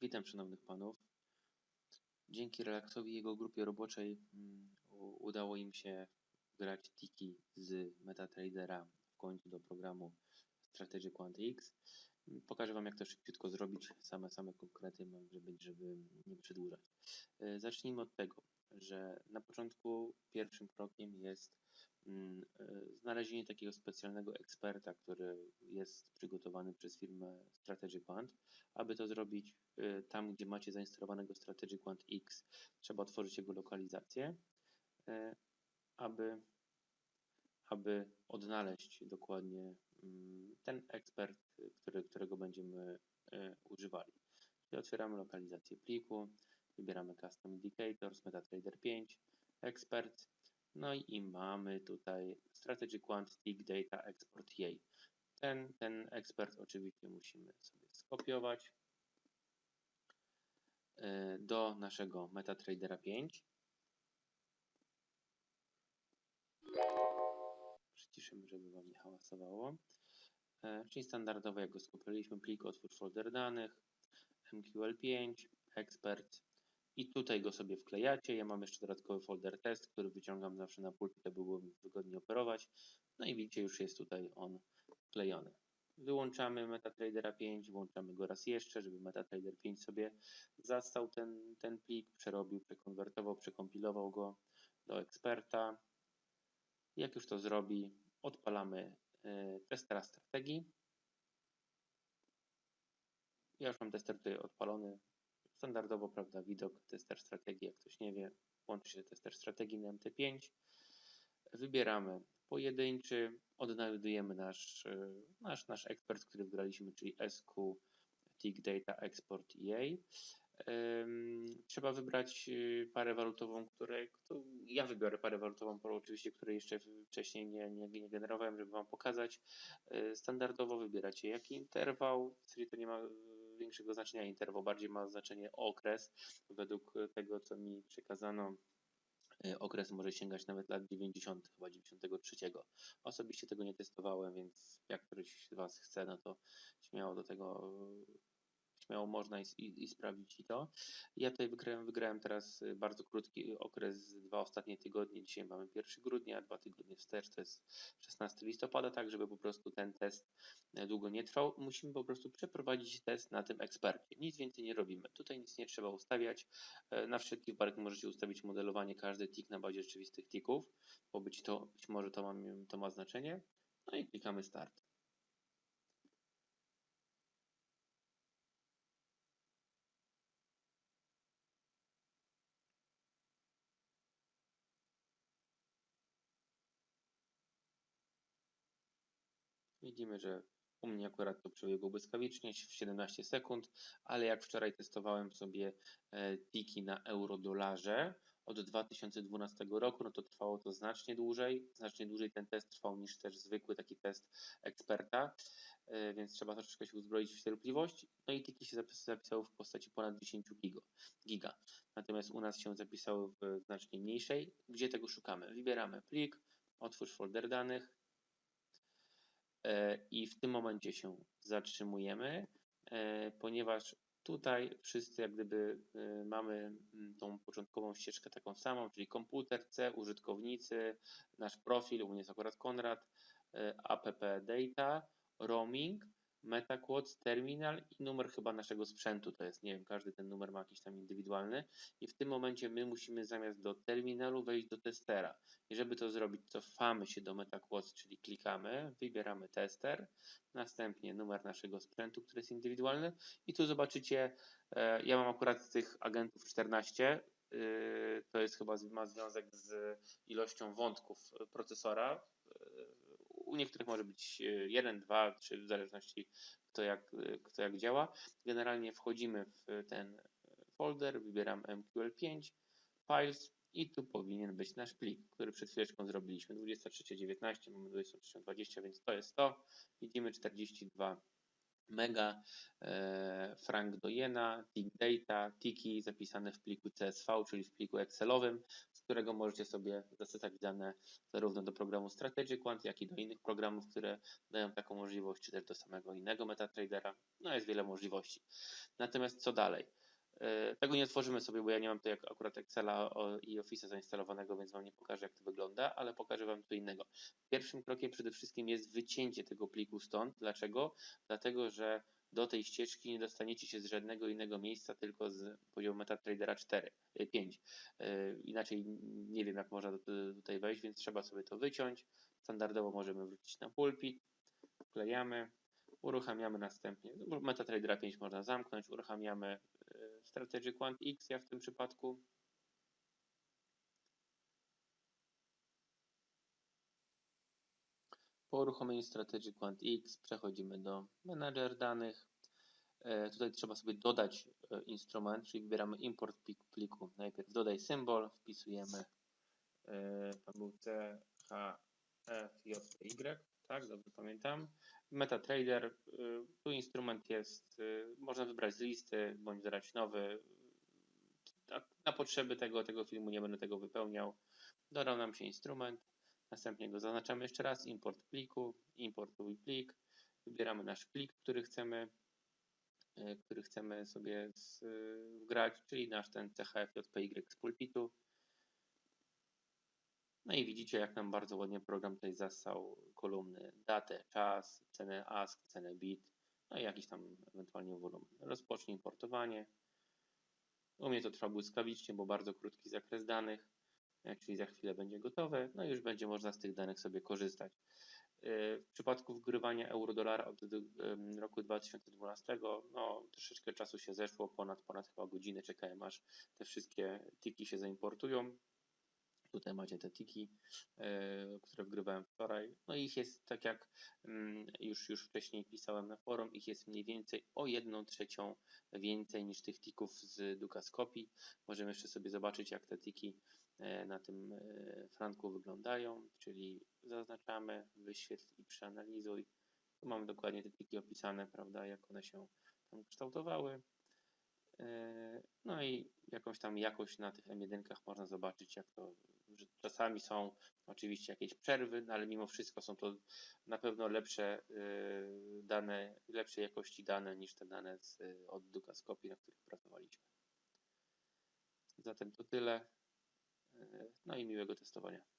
Witam szanownych panów. Dzięki Relaxowi i jego grupie roboczej mm, udało im się grać tiki z MetaTradera w końcu do programu Strategy QuantX. Mm, Pokażę Wam, jak to szybciutko zrobić. Same, same konkrety żeby, żeby nie przedłużać. E, Zacznijmy od tego, że na początku pierwszym krokiem jest znalezienie takiego specjalnego eksperta, który jest przygotowany przez firmę Strategy Quant. Aby to zrobić, y, tam gdzie macie zainstalowanego Strategy Quant X, trzeba otworzyć jego lokalizację, y, aby, aby odnaleźć dokładnie mm, ten ekspert, który, którego będziemy używali. Czyli otwieramy lokalizację pliku, wybieramy Custom Indicators, MetaTrader 5, Expert, no i mamy tutaj Strategy Quant Tick Data Export Yay. Ten, ten ekspert oczywiście musimy sobie skopiować y, do naszego MetaTradera 5. Przyciszymy, żeby Wam nie hałasowało. E, Czyli standardowo, jak go skopiowaliśmy, plik, otwórz folder danych, MQL5, expert i tutaj go sobie wklejacie. Ja mam jeszcze dodatkowy folder test, który wyciągam zawsze na pulpit, aby było wygodnie operować. No i widzicie, już jest tutaj on wklejony. Wyłączamy MetaTradera 5, włączamy go raz jeszcze, żeby MetaTrader 5 sobie zastał ten, ten plik, przerobił, przekonwertował, przekompilował go do eksperta. Jak już to zrobi, odpalamy y, testera strategii. Ja już mam tester tutaj odpalony. Standardowo, prawda, widok, tester strategii, jak ktoś nie wie, łączy się tester strategii na MT5. Wybieramy pojedynczy, odnajdujemy nasz, y, nasz, nasz ekspert, który wybraliśmy, czyli SQ Tick Data Export EA. Trzeba wybrać y, parę walutową, której ja wybiorę parę walutową, oczywiście, której jeszcze wcześniej nie, nie, nie generowałem, żeby Wam pokazać. Y, Standardowo wybieracie jaki interwał, czyli to nie ma większego znaczenia interwał, bardziej ma znaczenie okres. Według tego, co mi przekazano, y, okres może sięgać nawet lat 90, chyba 93. Osobiście tego nie testowałem, więc jak ktoś z Was chce, no to śmiało do tego śmiało można i, i, i sprawdzić i to. Ja tutaj wygrałem, wygrałem teraz y, bardzo krótki okres, dwa ostatnie tygodnie. Dzisiaj mamy 1 grudnia, dwa tygodnie wstecz, to jest 16 listopada, tak żeby po prostu ten test e, długo nie trwał. Musimy po prostu przeprowadzić test na tym ekspercie. Nic więcej nie robimy. Tutaj nic nie trzeba ustawiać. E, Na wszelki wypadek możecie ustawić modelowanie każdy tick na bazie rzeczywistych ticków, bo być, to, być może to ma, to ma znaczenie. No i klikamy start. Widzimy, że u mnie akurat to przebiegło błyskawicznie, w 17 sekund, ale jak wczoraj testowałem sobie e, tiki na euro-dolarze od 2012 roku, no to trwało to znacznie dłużej. Znacznie dłużej ten test trwał niż też zwykły taki test eksperta, e, więc trzeba troszeczkę się uzbroić w cierpliwość. No i tiki się zapis- zapisały w postaci ponad 10 gigo, giga. Natomiast u nas się zapisały w znacznie mniejszej. Gdzie tego szukamy? Wybieramy plik, otwórz folder danych, i w tym momencie się zatrzymujemy, e, ponieważ tutaj wszyscy jak gdyby e, mamy mm, tą początkową ścieżkę taką samą, czyli komputer C, użytkownicy, nasz profil, u mnie jest akurat Konrad, app data, roaming, MetaQuotes, terminal i numer chyba naszego sprzętu, to jest, nie wiem, każdy ten numer ma jakiś tam indywidualny i w tym momencie my musimy zamiast do terminalu wejść do testera. I żeby to zrobić, cofamy się do MetaQuotes, czyli klikamy, wybieramy tester, następnie numer naszego sprzętu, który jest indywidualny i tu zobaczycie, e, ja mam akurat tych agentów 14, y, to jest chyba, ma związek z ilością wątków procesora. U niektórych może być 1, 2, 3, w zależności kto jak, kto jak działa. Generalnie wchodzimy w ten folder, wybieram MQL5, files i tu powinien być nasz plik, który przed chwileczką zrobiliśmy. 23.19, mamy 23.20, więc to jest to. Widzimy 42 mega. E, Frank do Jena, tick data, tiki zapisane w pliku CSV, czyli w pliku Excelowym, z którego możecie sobie zastosować dane zarówno do programu Strategy Quant, jak i do innych programów, które dają taką możliwość, czy też do samego innego MetaTradera. No jest wiele możliwości. Natomiast co dalej? E, tego nie tworzymy sobie, bo ja nie mam tutaj akurat Excela i Office zainstalowanego, więc Wam nie pokażę, jak to wygląda, ale pokażę Wam co innego. Pierwszym krokiem przede wszystkim jest wycięcie tego pliku stąd. Dlaczego? Dlatego, że do tej ścieżki nie dostaniecie się z żadnego innego miejsca, tylko z poziomu MetaTradera 4, 5. E, inaczej nie wiem, jak można tutaj wejść, więc trzeba sobie to wyciąć. Standardowo możemy wrócić na pulpit, wklejamy, uruchamiamy następnie. MetaTradera 5 można zamknąć, uruchamiamy e, Strategy Quant X, ja w tym przypadku. Po uruchomieniu Strategy Quant X przechodzimy do Manager danych. E, tutaj trzeba sobie dodać e, instrument, czyli wybieramy import pliku. Najpierw dodaj symbol, wpisujemy to był C, H, F, J, Y, tak, dobrze pamiętam. MetaTrader, y, tu instrument jest, y, można wybrać z listy, bądź dodać nowy. Na potrzeby tego, tego filmu nie będę tego wypełniał. Dodał nam się instrument, następnie go zaznaczamy jeszcze raz, import pliku, importuj plik, wybieramy nasz plik, który chcemy, y, który chcemy sobie wgrać, czyli nasz ten CHFJPY z pulpitu. No i widzicie, jak nam bardzo ładnie program tutaj zassał kolumny datę, czas, cenę ASK, cenę BIT, no i jakiś tam ewentualnie wolumen. Rozpocznij importowanie. U mnie to trwa błyskawicznie, bo bardzo krótki zakres danych, czyli za chwilę będzie gotowe, no i już będzie można z tych danych sobie korzystać. W przypadku wgrywania euro-dolara od roku 2012, no troszeczkę czasu się zeszło, ponad, ponad chyba godziny czekałem aż te wszystkie tiki się zaimportują. Tutaj macie te tiki, e, które wgrywałem wczoraj. No ich jest, tak jak mm, już, już wcześniej pisałem na forum, ich jest mniej więcej o 1 trzecią więcej niż tych tików z Dukaskopii. Możemy jeszcze sobie zobaczyć, jak te tiki e, na tym e, franku wyglądają, czyli zaznaczamy, wyświetl i przeanalizuj. Tu mamy dokładnie te tiki opisane, prawda, jak one się tam kształtowały. No i jakąś tam jakość na tych M1 można zobaczyć, jak to że czasami są oczywiście jakieś przerwy, no ale mimo wszystko są to na pewno lepsze y, dane, lepszej jakości dane niż te dane z, od Dukaskopii, na których pracowaliśmy. Zatem to tyle. Y, no i miłego testowania.